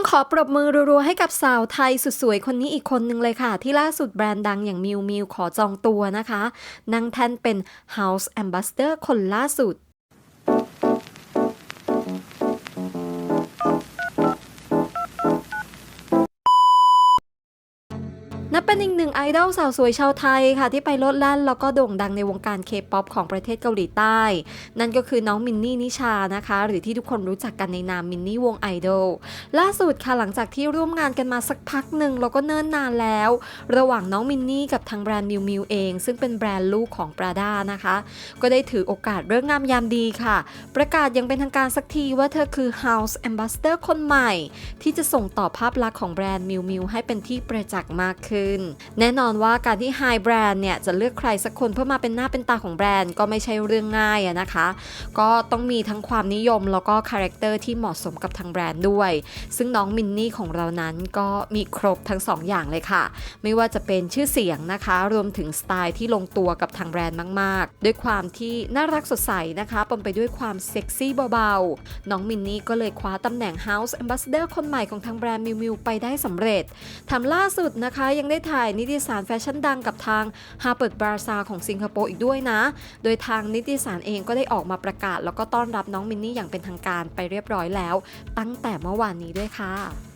ต้องขอปรบมือรัวๆให้กับสาวไทยสุดสวยคนนี้อีกคนนึงเลยค่ะ ที่ล่าสุดแบรนด์ดังอย่างมิวมิวขอจองตัวนะคะ นั่งแท่นเป็น House Ambassador คนล่าสุด นับเป็นอีกหนึ่งไอดอลสาวสวยชาวไทยค่ะที่ไปลดแล่นแล้วก็โด่งดังในวงการเคป๊อปของประเทศเกาหลีใต้ นั่นก็คือน้องมินนี่นิชานะคะ หรือที่ทุกคนรู้จักกันในนามมินนี่วงไอดอลล่าสุดค่ะหลังจากที่ร่วมงานกันมาสักพักหนึ่งแล้วก็เนิ่นนานแล้ว ระหว่างน้องมินนี่กับทางแบรนด์มิวมิวเอง ซึ่งเป็นแบรนด์ลูกของปราด้านะคะ ก็ได้ถือโอกาสเรื่องงามยามดีค่ะ ประกาศยังเป็นทางการสักทีว่าเธอคือ House Ambassador คนใหม่ ที่จะส่งต่อภาพลักษณ์ของแบรนด์มิวมิวให้เป็นที่ประจักษ์มากขึ้นแน่นอนว่าการที่ High Brand เนี่ยจะเลือกใครสักคนเพื่อมาเป็นหน้าเป็นตาของแบรนด์ก็ไม่ใช่เรื่องง่ายนะคะ ก็ต้องมีทั้งความนิยมแล้วก็คาแรคเตอร์ที่เหมาะสมกับทางแบรนด์ด้วย ซึ่งน้องมินนี่ของเรานั้นก็มีครบทั้งสองอย่างเลยค่ะ ไม่ว่าจะเป็นชื่อเสียงนะคะ รวมถึงสไตล์ที่ลงตัวกับทางแบรนด์มาก ๆ ด้วยความที่น่ารักสดใสนะคะปนไปด้วยความเซ็กซี่เบา ๆ น้องมินนี่ก็เลยคว้าตำแหน่ง House Ambassador คนใหม่ของทางแบรนด์มิวมิวไปได้สำเร็จทำล่าสุดนะคะยังได้ถ่ายนิตยสารแฟชั่นดังกับทางฮาเปิร์กบราซาของสิงคโปร์อีกด้วยนะ โดยทางนิตยสารเองก็ได้ออกมาประกาศ แล้วก็ต้อนรับน้องมินนี่อย่างเป็นทางการไปเรียบร้อยแล้ว ตั้งแต่เมื่อวานนี้ด้วยค่ะ